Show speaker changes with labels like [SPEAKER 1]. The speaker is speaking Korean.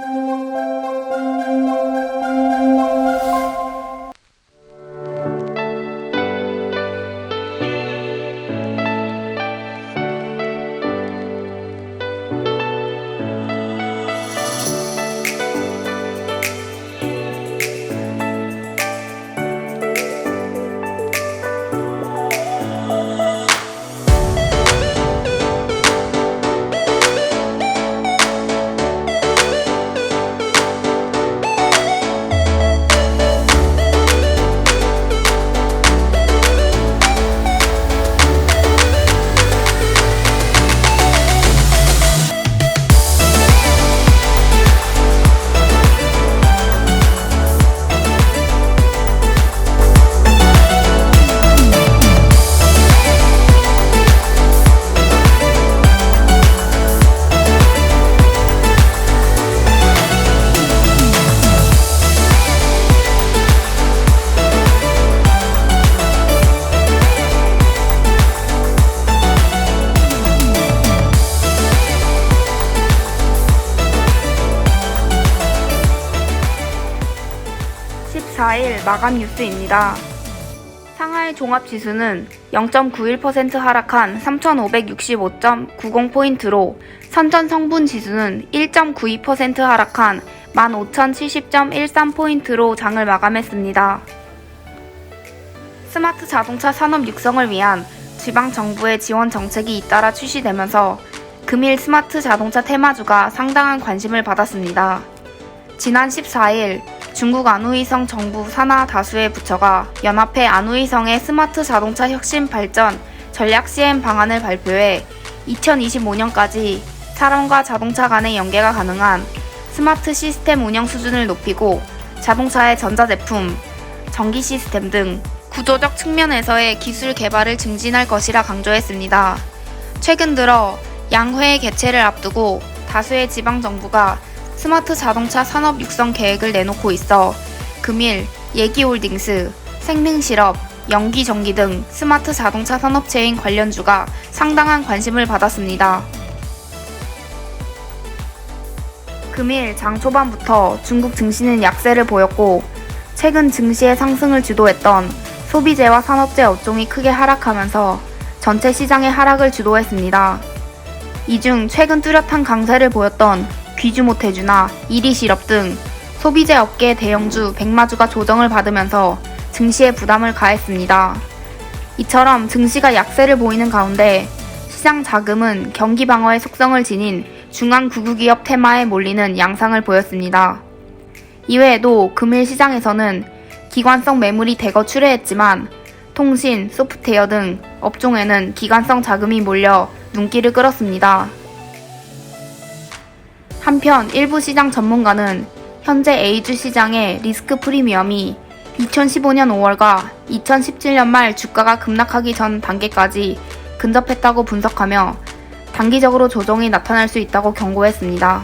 [SPEAKER 1] Música 14일 마감 뉴스입니다. 상하이 종합지수는 0.91% 하락한 3,565.90포인트로 선전 성분 지수는 1.92% 하락한 15,070.13포인트로 장을 마감했습니다. 스마트 자동차 산업 육성을 위한 지방 정부의 지원 정책이 잇따라 출시되면서 금일 스마트 자동차 테마주가 상당한 관심을 받았습니다. 지난 14일 중국 안후이성 정부 산하 다수의 부처가 연합회 안후이성의 스마트 자동차 혁신 발전 전략 시행 방안을 발표해 2025년까지 사람과 자동차 간의 연계가 가능한 스마트 시스템 운영 수준을 높이고 자동차의 전자제품, 전기 시스템 등 구조적 측면에서의 기술 개발을 증진할 것이라 강조했습니다. 최근 들어 양회의 개최를 앞두고 다수의 지방 정부가 스마트 자동차 산업 육성 계획을 내놓고 있어 금일 예기홀딩스, 생능실업, 연기전기 등 스마트 자동차 산업체인 관련주가 상당한 관심을 받았습니다. 금일 장 초반부터 중국 증시는 약세를 보였고 최근 증시의 상승을 주도했던 소비재와 산업재 업종이 크게 하락하면서 전체 시장의 하락을 주도했습니다. 이 중 최근 뚜렷한 강세를 보였던 귀주모 태주나 이리실업 등 소비재 업계 대형주 백마주가 조정을 받으면서 증시에 부담을 가했습니다. 이처럼 증시가 약세를 보이는 가운데 시장 자금은 경기 방어의 속성을 지닌 중앙 구구기업 테마에 몰리는 양상을 보였습니다. 이외에도 금일 시장에서는 기관성 매물이 대거 출회했지만 통신, 소프트웨어 등 업종에는 기관성 자금이 몰려 눈길을 끌었습니다. 한편 일부 시장 전문가는 현재 A주 시장의 리스크 프리미엄이 2015년 5월과 2017년 말 주가가 급락하기 전 단계까지 근접했다고 분석하며 단기적으로 조정이 나타날 수 있다고 경고했습니다.